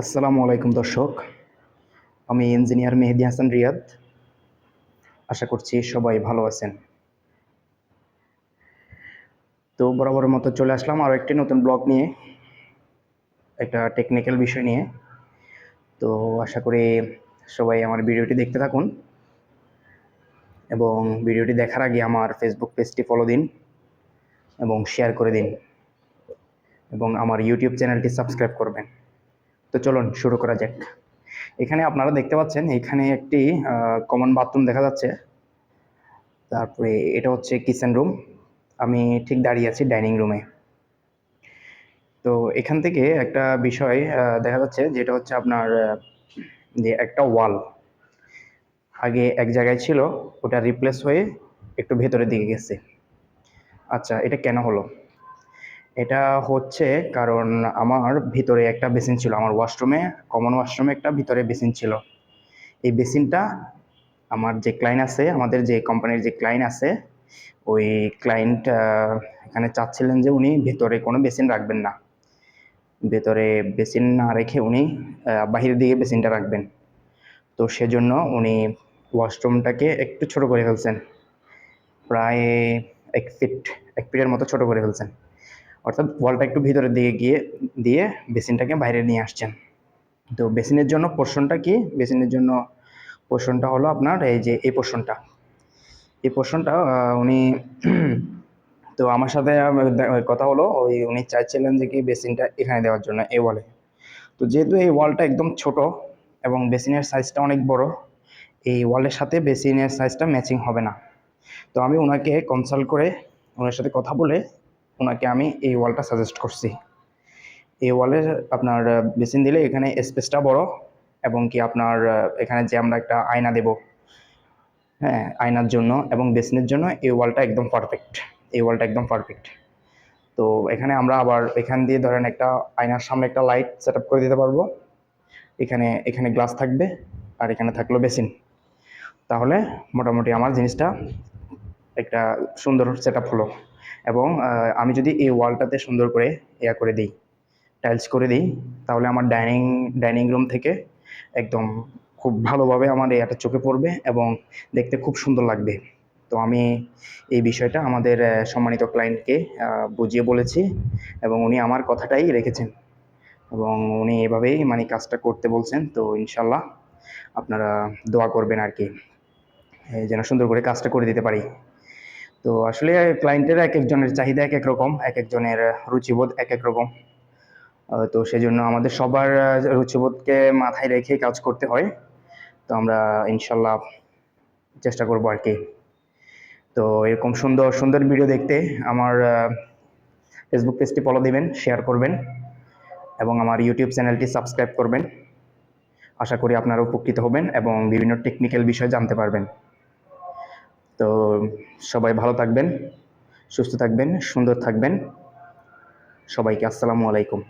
আসসালামু আলাইকুম দর্শক। আমি ইঞ্জিনিয়ার মেহেদি হাসান রিয়াদ। আশা করছি সবাই ভালো আছেন। তো বরাবরের মতো চলে আসলাম আরও একটি নতুন ব্লগ নিয়ে, একটা টেকনিক্যাল বিষয় নিয়ে। তো আশা করি সবাই আমার ভিডিওটি দেখতে থাকুন এবং ভিডিওটি দেখার আগে আমার ফেসবুক পেজটি ফলো দিন এবং শেয়ার করে দিন এবং আমার ইউটিউব চ্যানেলটি সাবস্ক্রাইব করবেন। তো চলুন শুরু করা যাক। এখানে আপনারা দেখতে পাচ্ছেন, এখানে একটি কমন বাথরুম দেখা যাচ্ছে। তারপরে এটা হচ্ছে কিচেন রুম আমি ঠিক দাঁড়িয়ে আছি ডাইনিং রুমে তো এখান থেকে একটা বিষয় দেখা যাচ্ছে যেটা হচ্ছে আপনার যে একটা ওয়াল আগে এক জায়গায় ছিল, ওটা রিপ্লেস হয়ে একটু ভেতরের দিকে গেছে। আচ্ছা এটা কেন হলো? এটা হচ্ছে কারণ আমার ভিতরে একটা বেসিন ছিল, আমার ওয়াশরুমে কমন ওয়াশরুমে একটা ভিতরে বেসিন ছিল। এই বেসিনটা আমার যে ক্লায়েন্ট আছে, আমাদের যে কোম্পানির যে ক্লায়েন্ট আছে, ওই ক্লায়েন্ট এখানে চাচ্ছিলেন যে উনি ভেতরে কোনো বেসিন রাখবেন না। ভেতরে বেসিন না রেখে উনি বাহিরের দিকে বেসিনটা রাখবেন। তো সেজন্য উনি ওয়াশরুমটাকে একটু ছোট করে ফেলছেন। প্রায় এক ফিট এক ফিটের মতো ছোট করে ফেলছেন। অর্থাৎ ওয়ালটা একটু ভিতরের দিকে গিয়ে, দিয়ে বেসিনটাকে বাইরে নিয়ে আসছেন। তো বেসিনের জন্য পোর্শনটা কি? বেসিনের জন্য পোর্শনটা হলো আপনার এই যে, এই পোর্শনটা। এই পোর্শনটা উনি তো আমার সাথে কথা হলো, ওই উনি চাইছিলেন যে কি বেসিনটা এখানে দেওয়ার জন্য, এই ওয়ালে। তো যেহেতু এই ওয়ালটা একদম ছোট এবং বেসিনের সাইজটা অনেক বড়, এই ওয়ালের সাথে বেসিনের সাইজটা ম্যাচিং হবে না। তো আমি ওনাকে কনসাল্ট করে ওনার সাথে কথা বলে ওনাকে আমি এই ওয়ালটা সাজেস্ট করছি। এই ওয়ালে আপনার বেসিন দিলে এখানে স্পেসটা বড় এবং কি আপনার এখানে যে আমরা একটা আয়না দেব হ্যাঁ আয়নার জন্য এবং বেসিনের জন্য এই ওয়ালটা একদম পারফেক্ট এই ওয়ালটা একদম পারফেক্ট তো এখানে আমরা আবার এখান দিয়ে ধরেন একটা আয়নার সামনে একটা লাইট সেট করে দিতে পারব। এখানে এখানে গ্লাস থাকবে আর এখানে থাকল বেসিন। তাহলে মোটামুটি আমার জিনিসটা একটা সুন্দর সেট আপ হলো। এবং আমি যদি এই ওয়ালটাতে সুন্দর করে ইয়া করে দিই, টাইলস করে দিই, তাহলে আমার ডাইনিং ডাইনিং রুম থেকে একদম খুব ভালোভাবে আমার এটা চোখে পড়বে এবং দেখতে খুব সুন্দর লাগবে। তো আমি এই বিষয়টা আমাদের সম্মানিত ক্লায়েন্টকে বুঝিয়ে বলেছি এবং উনি আমার কথাটাই রেখেছেন। এবং উনি এভাবেই মানে কাজটা করতে বলছেন, তো ইনশাল্লাহ আপনারা দোয়া করবেন আর কি যেন সুন্দর করে কাজটা করে দিতে পারি। তো আসলে ক্লায়েন্টের এক একজনের চাহিদা এক এক রকম এক একজনের রুচিবোধ এক এক রকম তো সেজন্য আমাদের সবার রুচিবোধকে মাথায় রেখে কাজ করতে হয়। তো আমরা ইনশাল্লাহ চেষ্টা করব আর কি। তো এরকম সুন্দর সুন্দর ভিডিও দেখতে আমার ফেসবুক পেজটি ফলো দিবেন শেয়ার করবেন এবং আমার ইউটিউব চ্যানেলটি সাবস্ক্রাইব করবেন। আশা করি আপনারা উপকৃত হবেন এবং বিভিন্ন টেকনিক্যাল বিষয় জানতে পারবেন। তো সবাই ভালো থাকবেন সুস্থ থাকবেন সুন্দর থাকবেন। সবাইকে আসসালামু আলাইকুম।